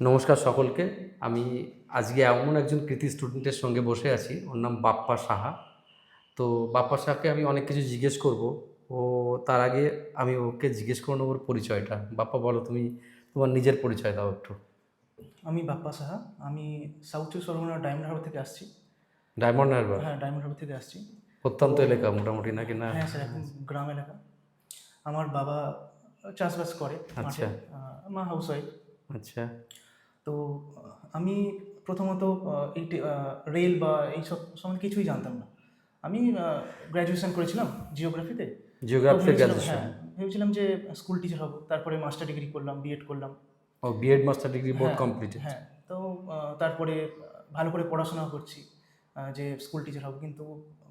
নমস্কার সকলকে। আমি আজকে এমন একজন কৃতি স্টুডেন্টের সঙ্গে বসে আছি ওর নাম বাপ্পা সাহা। তো বাপ্পা সাহাকে আমি অনেক কিছু জিজ্ঞেস করব। ও তার আগে আমি ওকে জিজ্ঞেস করে নেব ওর পরিচয়টা। বাপ্পা বলো তুমি তোমার নিজের পরিচয় দাও একটু। আমি বাপ্পা সাহা। আমি সাউথ চব্বিশ পরগনা ডায়মন্ড হারবার থেকে আসছি। ডায়মন্ড হারবার হ্যাঁ ডায়মন্ড হারবার থেকে আসছি। প্রত্যন্ত এলাকা মোটামুটি নাকি না? হ্যাঁ স্যার গ্রাম এলাকা। আমার বাবা চাষবাস করে। আচ্ছা। মা হাউস ওয়াইফ আচ্ছা। তো আমি প্রথমত এই রেল বা এইসব সম্বন্ধে কিছুই জানতাম না। আমি গ্র্যাজুয়েশন করেছিলাম জিওগ্রাফিতে জিওগ্রাফি গ্র্যাজুয়েশন হ্যাঁ ভেবেছিলাম যে স্কুল টিচার হব তারপরে মাস্টার ডিগ্রি করলাম বিএড করলাম। ও BEd master degree board completed হ্যাঁ তো তারপরে ভালো করে পড়াশোনা করছি যে স্কুল টিচার হব কিন্তু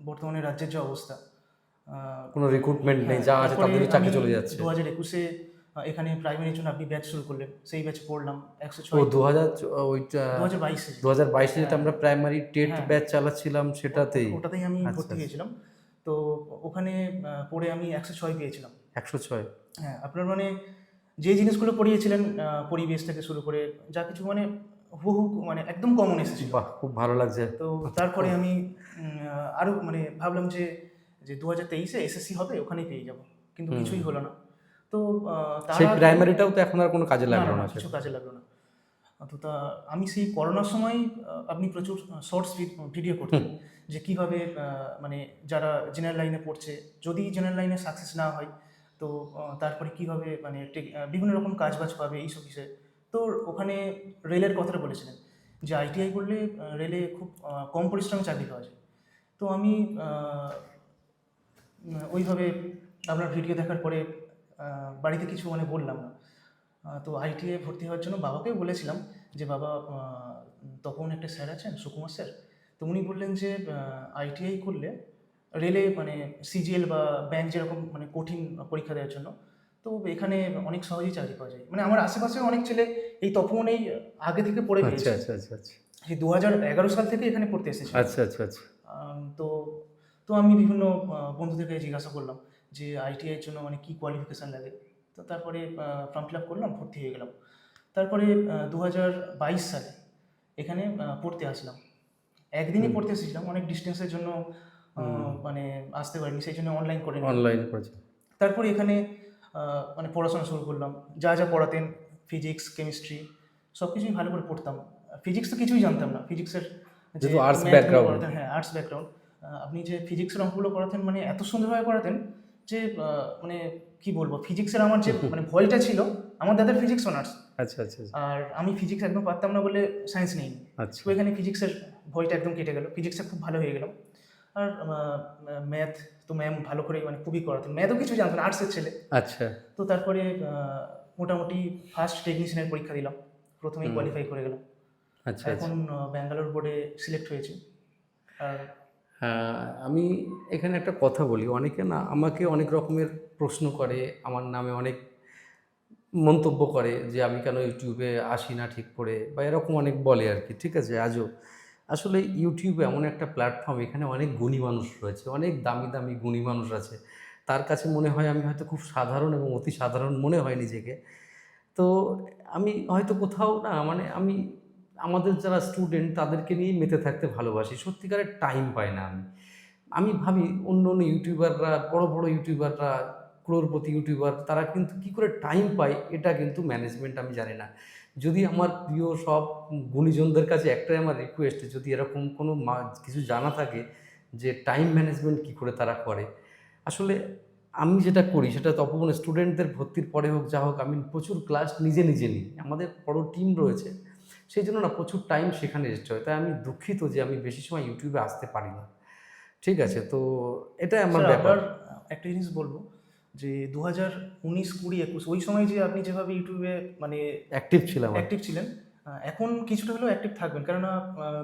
বর্তমানে রাজ্যের যে অবস্থা কোনো রিক্রুটমেন্ট নেই হ্যাঁ, যা আছে তাদের চাকরি চলে যাচ্ছে। দু হাজার একুশে এখানে প্রাইমারির জন্য আপনি ব্যাচ শুরু করলেন। সেই ব্যাচ পড়লাম একশো ছয়। দু হাজার ওইটা দু হাজার বাইশে। দু হাজার বাইশে যেটা আমরা প্রাইমারি টেট হ্যাঁ। ব্যাচ চালাচ্ছিলাম সেটাতেই। ওটাতেই আমি আচ্ছা, ভর্তি আচ্ছা। হয়েছিলাম। তো ওখানে পড়ে আমি একশো ছয় পেয়েছিলাম। একশো ছয়। হ্যাঁ আপনার মানে যে জিনিসগুলো পড়িয়েছিলেন পরিবেশ থেকে শুরু করে যা কিছু মানে হুহু মানে একদম কমন এসেছিল। বাহ খুব ভালো লাগছে। তো তারপরে আমি আরও মানে ভাবলাম যে যে দু হাজার তেইশে এসএসসি হবে ওখানেই পেয়ে যাব। কিন্তু কিছুই হলো না। তো সেই প্রাইমারিটাও তো এখন আর কোনো কাজে লাগল না, কিছু কাজে লাগল না। তো তা আমি সেই করোনার সময় আপনি প্রচুর শর্টস ভিডিও করতেন যে কীভাবে মানে যারা জেনারেল লাইনে পড়ছে যদি জেনারেল লাইনে সাকসেস না হয় তো তারপরে কীভাবে মানে বিভিন্ন রকম কাজ বাজ পাবে এইসব বিষয়ে। তো ওখানে রেলের কথাটা বলেছিলেন যে আইটিআই করলে রেলে খুব কম পরিশ্রমে চাকরি পাওয়া যায়। তো আমি ওইভাবে আপনার ভিডিও দেখার পরে বাড়িতে কিছু মানে বললাম না। তো আইটিআই ভর্তি হওয়ার জন্য বাবাকেও বলেছিলাম যে বাবা তখন একটা স্যার আছেন সুকুমার স্যার। তো উনি বললেন যে আইটিআই করলে রেলে মানে সিজিএল বা ব্যাংক যেরকম মানে কঠিন পরীক্ষা দেওয়ার জন্য তো এখানে অনেক সহজেই চাকরি পাওয়া যায়। মানে আমার আশেপাশে অনেক ছেলে এই তপনেই আগে থেকে পড়ে আচ্ছা গিয়েছে। আচ্ছা আচ্ছা আচ্ছা। সেই দু হাজার এগারো সাল থেকে এখানে পড়তে এসেছে। আচ্ছা আচ্ছা আচ্ছা। তো তো আমি বিভিন্ন বন্ধুদেরকে জিজ্ঞাসা করলাম যে আইটিআইয়ের জন্য মানে কী কোয়ালিফিকেশান লাগে। তো তারপরে ফর্ম ফিল আপ করলাম ভর্তি হয়ে গেলাম। তারপরে দু হাজার বাইশ সালে এখানে পড়তে আসলাম। একদিনই পড়তে এসেছিলাম অনেক ডিস্টেন্সের জন্য মানে আসতে পারিনি সেই জন্য অনলাইন করে অনলাইন করেছে। তারপরে এখানে মানে পড়াশোনা শুরু করলাম। যা যা পড়াতেন ফিজিক্স কেমিস্ট্রি সব কিছুই ভালো করে পড়তাম। ফিজিক্স তো কিছুই জানতাম না। ফিজিক্সের arts background। হ্যাঁ আর্টস ব্যাকগ্রাউন্ড আপনি যে ফিজিক্সের অঙ্কগুলো পড়াতেন মানে এত সুন্দরভাবে পড়াতেন যে মানে কি বলব ফিজিক্সের আমার যে মানে ভয়টা ছিল আমার দাদার ফিজিক্স অনার্স আচ্ছা আচ্ছা আচ্ছা, আর আমি ফিজিক্স একদম পারতাম না বলে সায়েন্স নেই। আচ্ছা। তো এখানে ফিজিক্সের ভয়টা একদম কেটে গেল। ফিজিক্সে খুব ভালো হয়ে গেলাম আর ম্যাথ তো ম্যাম ভালো করে মানে খুবই করাতেন। ম্যাথও কিছু জানতেন আর্টসের ছেলে। আচ্ছা। তো তারপরে মোটামুটি ফার্স্ট টেকনিশিয়ানের পরীক্ষা দিলাম। প্রথমেই কোয়ালিফাই করে গেলাম। আচ্ছা এখন ব্যাঙ্গালোর বোর্ডে সিলেক্ট হয়েছি। আর আমি এখানে একটা কথা বলি। অনেকে না আমাকে অনেক রকমের প্রশ্ন করে, আমার নামে অনেক মন্তব্য করে যে আমি কেন ইউটিউবে আসি না ঠিক করে, বা এরকম অনেক বলে আর কি। ঠিক আছে? আজও। আসলে ইউটিউব এমন একটা প্ল্যাটফর্ম এখানে অনেক গুণী মানুষ রয়েছে, অনেক দামি দামি গুণী মানুষ আছে। তার কাছে মনে হয় আমি হয়তো খুব সাধারণ এবং অতি সাধারণ মনে হয় নিজেকে। তো আমি হয়তো কোথাও না মানে আমি আমাদের যারা স্টুডেন্ট তাদেরকে নিয়ে মেতে থাকতে ভালোবাসি। সত্যিকারের টাইম পাই না আমি। আমি ভাবি অন্য অন্য ইউটিউবাররা বড় বড় ইউটিউবাররা ক্রোরপতি ইউটিউবার তারা কিন্তু কি করে টাইম পায়, এটা কিন্তু ম্যানেজমেন্ট আমি জানি না। যদি আমার প্রিয় সব গুণীজনদের কাছে একটাই আমার রিকোয়েস্ট যদি এরকম কোনো কিছু জানা থাকে যে টাইম ম্যানেজমেন্ট কি করে তারা করে। আসলে আমি যেটা করি, সেটা তপবন স্টুডেন্টদের ভর্তির পরে হোক, যা হোক, আমি প্রচুর ক্লাস নিজে নিজে নিই। আমাদের বড় টিম রয়েছে। সেই জন্য না প্রচুর টাইম সেখানে এসতে হয়। তাই আমি দুঃখিত যে আমি বেশি সময় ইউটিউবে আসতে পারি না। ঠিক আছে তো এটাই আমার ব্যাপার। একটা জিনিস বলব যে দু হাজার উনিশ কুড়ি একুশ ওই সময় যে আপনি যেভাবে ইউটিউবে মানে অ্যাক্টিভ ছিলাম অ্যাক্টিভ ছিলেন এখন কিছুটা হলেও অ্যাক্টিভ থাকবেন। কেননা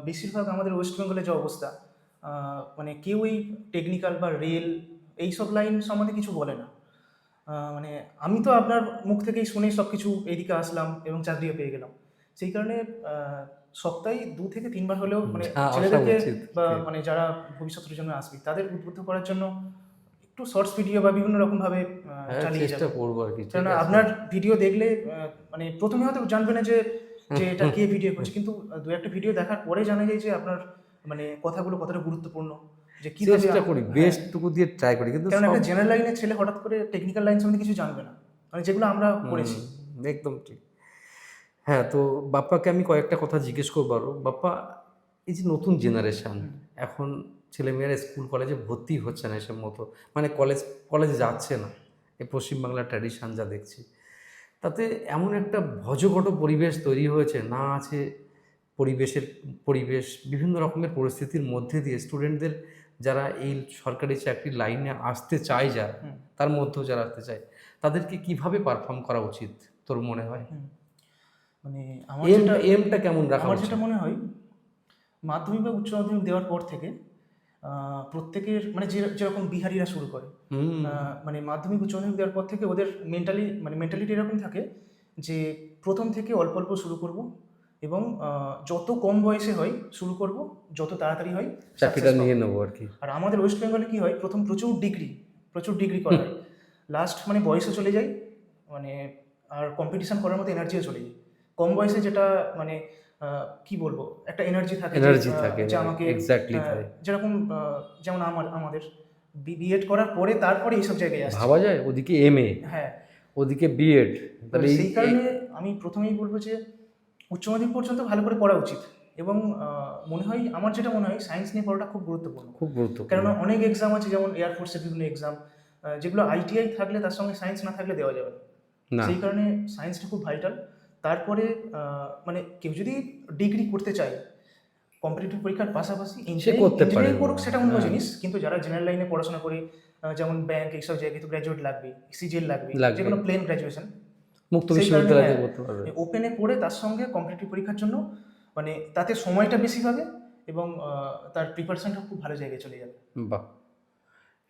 বেশিরভাগ আমাদের ওয়েস্ট বেঙ্গলের যে অবস্থা মানে কেউই টেকনিক্যাল বা রেল এইসব লাইন সম্বন্ধে কিছু বলে না। মানে আমি তো আপনার মুখ থেকেই শুনে সব কিছু এদিকে আসলাম এবং চাকরিও পেয়ে গেলাম। সেই কারণে সপ্তাহে দু থেকে তিনবার হলেও মানে হ্যাঁ, ছেলেদেরকে বা মানে যারা ভবিষ্যতের জন্য আসবে তাদের উদ্বুদ্ধ করার জন্য একটু শর্টস ভিডিও বা বিভিন্ন রকম ভাবে হ্যাঁ, চালিয়ে চেষ্টা করব আর কি আছে? আপনার ভিডিও দেখলে মানে প্রথমে হয়তো জানবে না যে যে এটা কে ভিডিও করছে কিন্তু দু একটা ভিডিও দেখার পরে জানা যায় যে আপনার মানে কথাগুলো কতটা গুরুত্বপূর্ণ যে কি চেষ্টা করি বেস্টটুকু দিয়ে ট্রাই করি কিন্তু কারণ একটা জেনারেল লাইনের ছেলে হঠাৎ করে টেকনিক্যাল লাইন সম্বন্ধে কিছু জানবে না মানে যেগুলো আমরা করেছি। একদম ঠিক। হ্যাঁ তো বাপ্পাকে আমি কয়েকটা কথা জিজ্ঞেস করব আরও। বাপ্পা এই যে নতুন জেনারেশন এখন ছেলেমেয়েরা স্কুল কলেজে ভর্তি হচ্ছে না এসব মতো। মানে কলেজ কলেজে যাচ্ছে না। এই পশ্চিমবাংলার ট্র্যাডিশন যা দেখছি। তাতে এমন একটা ভজঘট পরিবেশ তৈরি হয়েছে না আছে পরিবেশের পরিবেশ বিভিন্ন রকমের পরিস্থিতির মধ্যে দিয়ে স্টুডেন্টদের যারা এই সরকারি চাকরির লাইনে আসতে চায় যারা তার মধ্যেও যারা আসতে চায় তাদেরকে কীভাবে পারফর্ম করা উচিত তোর মনে হয়। মানে আমার এম যেটা এমটা কেমন রাখা আমার যেটা মনে হয় মাধ্যমিক বা উচ্চ মাধ্যমিক দেওয়ার পর থেকে প্রত্যেকের মানে যে যেরকম বিহারিরা শুরু করে মানে মাধ্যমিক উচ্চ মাধ্যমিক দেওয়ার পর থেকে ওদের মেন্টালি মানে মেন্টালিটি এরকম থাকে যে প্রথম থেকে অল্প অল্প শুরু করব এবং যত কম বয়সে হয় শুরু করব যত তাড়াতাড়ি হয় চাকরিটা নিয়ে নেব আর কি। আর আমাদের ওয়েস্ট বেঙ্গলে কি হয় প্রথম প্রচুর ডিগ্রি প্রচুর ডিগ্রি করা হয় লাস্ট মানে বয়সে চলে যায় মানে আর কম্পিটিশন করার মতো এনার্জিও চলে যায় কম বয়সে যেটা মানে কি বলব? একটা এনার্জি থাকে এনার্জি থাকে যে আমাকে এক্স্যাক্টলি যেরকম যেমন আমার আমাদের বিএড করার পরে তারপরে এইসব জায়গায় আসছে। ভাবা যায়? ওদিকে এম এ হ্যাঁ। ওদিকে বিএড তাহলে এই- সেই কারণে আমি প্রথমেই বলব যে উচ্চ মাধ্যমিক পর্যন্ত ভালো করে পড়া উচিত। এবং মনে হয় আমার যেটা মনে হয় সায়েন্স নিয়ে পড়াটা খুব গুরুত্বপূর্ণ। খুব গুরুত্বপূর্ণ। কেননা অনেক এক্সাম আছে যেমন এয়ারফোর্সের বিভিন্ন এক্সাম যেগুলো আইটিআই থাকলে তার সঙ্গে সায়েন্স না থাকলে দেওয়া যাবে না। সেই কারণে সায়েন্সটা খুব ভাইটাল তারপরে মানে কেউ যদি ডিগ্রি করতে চায় কম্পিটিটিভ পরীক্ষার পাশাপাশি ইঞ্জিনিয়ারিং করুক সেটা অন্য হ্যাঁ। জিনিস। কিন্তু যারা জেনারেল লাইনে পড়াশোনা করে যেমন ব্যাংক এইসব জায়গায় তো গ্র্যাজুয়েট লাগবে সিজিএল লাগবে লাগবে। যেগুলো প্লেন গ্র্যাজুয়েশন মুক্ত বিশ্ববিদ্যালয় করতে পারবে। ওপেনে পড়ে তার সঙ্গে কম্পিটিটিভ পরীক্ষার জন্য মানে তাতে সময়টা বেশি পাবে এবং তার প্রিপারেশনটা খুব ভালো জায়গায় চলে যাবে। বাহ।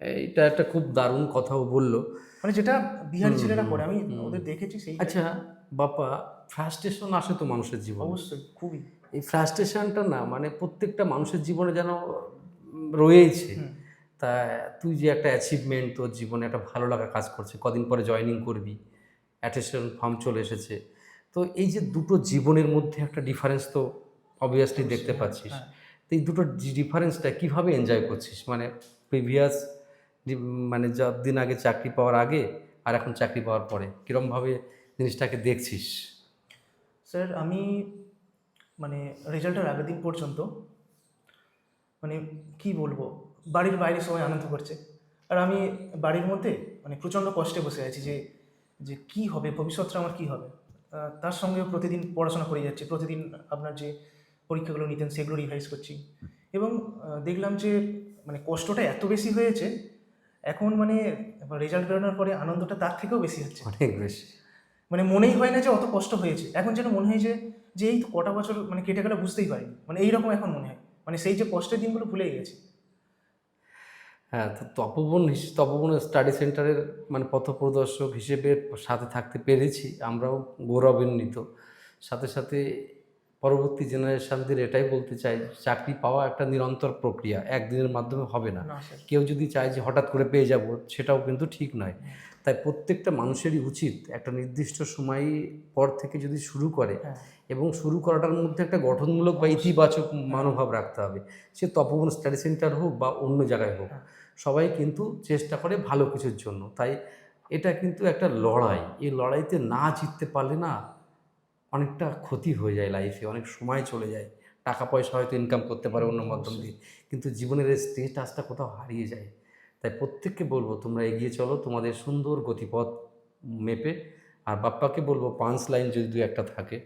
এইটা একটা খুব দারুণ কথাও বলল। মানে যেটা বিহারি ছেলেরা করে আমি ওদের দেখেছি সেই আচ্ছা বাপা ফ্রাস্ট্রেশন আসে তো মানুষের জীবনে। অবশ্যই খুবই। এই ফ্রাস্ট্রেশনটা না মানে প্রত্যেকটা মানুষের জীবনে যেন রয়েছে তা তুই যে একটা অ্যাচিভমেন্ট তোর জীবনে একটা ভালো লাগা কাজ করছে কদিন পরে জয়েনিং করবি অ্যাটেশন ফর্ম চলে এসেছে। তো এই যে দুটো জীবনের মধ্যে একটা ডিফারেন্স তো অবভিয়াসলি দেখতে পাচ্ছিস। হ্যাঁ। তো এই দুটো ডিফারেন্সটা কীভাবে এনজয় করছিস? মানে প্রিভিয়াস মানে দিন আগে চাকরি পাওয়ার আগে আর এখন চাকরি পাওয়ার পরে। কীরমভাবে জিনিসটাকে দেখছিস? স্যার আমি মানে রেজাল্টের আগের দিন পর্যন্ত মানে কি বলব, বাড়ির বাইরে সবাই আনন্দ করছে। আর আমি বাড়ির মধ্যে মানে প্রচণ্ড কষ্টে বসে আছি যে যে কি হবে, ভবিষ্যৎটা আমার কি হবে? তার সঙ্গেও প্রতিদিন পড়াশোনা করে যাচ্ছি। প্রতিদিন আপনার যে পরীক্ষাগুলো নিতেন সেগুলো রিভাইজ করছি। এবং দেখলাম যে মানে কষ্টটা এত বেশি হয়েছে এখন মানে রেজাল্ট বেরোনোর পরে আনন্দটা তার থেকেও বেশি হচ্ছে। অনেক বেশি। মানে মনেই হয় না যে অত কষ্ট হয়েছে। এখন যেন মনে হয় যে যে এই তো কটা বছর মানে কেটে গেলে বুঝতেই পারিনি। মানে এইরকম এখন মনে হয়। মানে সেই যে কষ্টের দিনগুলো ভুলেই গেছি। হ্যাঁ তো তপবন তপবন স্টাডি সেন্টারের মানে পথপ্রদর্শক হিসেবে সাথে থাকতে পেরেছি। আমরাও গৌরবান্বিত। সাথে সাথে পরবর্তী জেনারেশনদের এটাই বলতে চাই চাকরি পাওয়া একটা নিরন্তর প্রক্রিয়া একদিনের মাধ্যমে হবে না। কেউ যদি চায় যে হঠাৎ করে পেয়ে যাব সেটাও কিন্তু ঠিক নয়। তাই প্রত্যেকটা মানুষেরই উচিত একটা নির্দিষ্ট সময় পর থেকে যদি শুরু করে হ্যাঁ। এবং শুরু করাটার মধ্যে একটা গঠনমূলক বা ইতিবাচক মনোভাব রাখতে হবে। সে তপবন স্টাডি সেন্টার হোক বা অন্য জায়গায় হোক হ্যাঁ। সবাই কিন্তু চেষ্টা করে ভালো কিছুর জন্য। তাই এটা কিন্তু একটা লড়াই। এই লড়াইতে না জিততে পারলে না অনেকটা ক্ষতি হয়ে যায় লাইফে অনেক সময় চলে যায়। টাকা পয়সা হয়তো ইনকাম করতে পারে অন্য মাধ্যম দিয়ে। কিন্তু জীবনের এই স্টেটাসটা কোথাও হারিয়ে যায়। তাই প্রত্যেককে বলব তোমরা এগিয়ে চলো তোমাদের সুন্দর গতিপথ মেপে। আর বাপ্পাকে বলব পাঁচ লাইন যদি দু একটা থাকে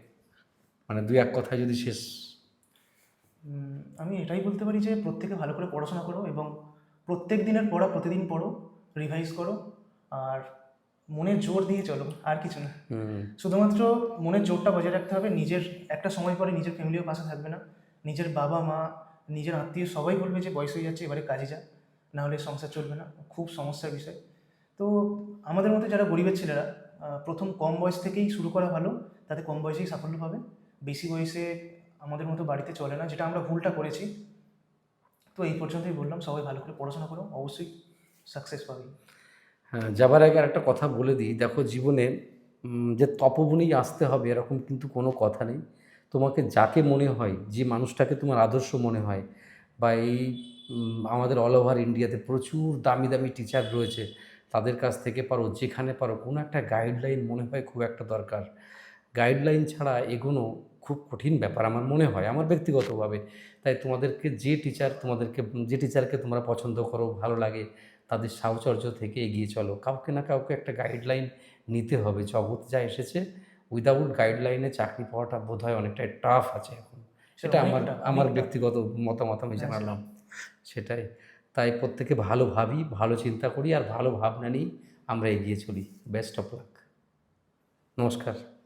মানে দুই এক কথায় যদি শেষ। আমি এটাই বলতে পারি যে প্রত্যেকে ভালো করে পড়াশোনা করো এবং প্রত্যেক দিনের পড়া প্রতিদিন পড়ো রিভাইজ করো। আর মনে জোর দিয়ে চলো আর কিছু না। শুধুমাত্র মনের জোরটা বজায় রাখতে হবে নিজের একটা সময় পরে নিজের ফ্যামিলিও পাশে থাকবে না। নিজের বাবা মা নিজের আত্মীয় সবাই বলবে যে বয়স হয়ে যাচ্ছে এবারে কাজে যা না হলে সংসার চলবে না। খুব সমস্যার বিষয়। তো আমাদের মতো যারা গরিবের ছেলেরা প্রথম কম বয়স থেকেই শুরু করা ভালো তাতে কম বয়সেই সাফল্য পাবে। বেশি বয়সে আমাদের মতো বাড়িতে চলে না যেটা আমরা ভুলটা করেছি। তো এই পর্যন্তই বললাম সবাই ভালো করে পড়াশোনা করো অবশ্যই সাকসেস পাবে। হ্যাঁ যাবার আগে একটা কথা বলে দিই। দেখো, জীবনে যে তপবনেই আসতে হবে এরকম কিন্তু কোনো কথা নেই। তোমাকে যাকে মনে হয়, যে মানুষটাকে তোমার আদর্শ মনে হয়, বা এই আমাদের অল ওভার ইন্ডিয়াতে প্রচুর দামি দামি টিচার রয়েছে, তাদের কাছ থেকে পারো, যেখানে পারো, কোনো একটা গাইডলাইন মনে হয় খুব একটা দরকার। গাইডলাইন ছাড়া এগোনো খুব কঠিন ব্যাপার আমার মনে হয়, আমার ব্যক্তিগতভাবে। তাই তোমাদেরকে, যে টিচার তোমাদেরকে, যে টিচারকে তোমরা পছন্দ করো, ভালো লাগে তাদের সাহচর্য থেকে এগিয়ে চলো। কাউকে না কাউকে একটা গাইডলাইন নিতে হবে। জগৎ যা এসেছে উইদাউট গাইডলাইনে চাকরি পাওয়াটা বোধ হয় অনেকটাই টাফ আছে এখন। সেটা আমার আমার ব্যক্তিগত মতামত আমি হ্যাঁ, জানালাম। সেটাই। তাই প্রত্যেকে ভালো ভাবি ভালো চিন্তা করি আর ভালো ভাবনা নিয়েই আমরা এগিয়ে চলি। বেস্ট অফ লাক নমস্কার।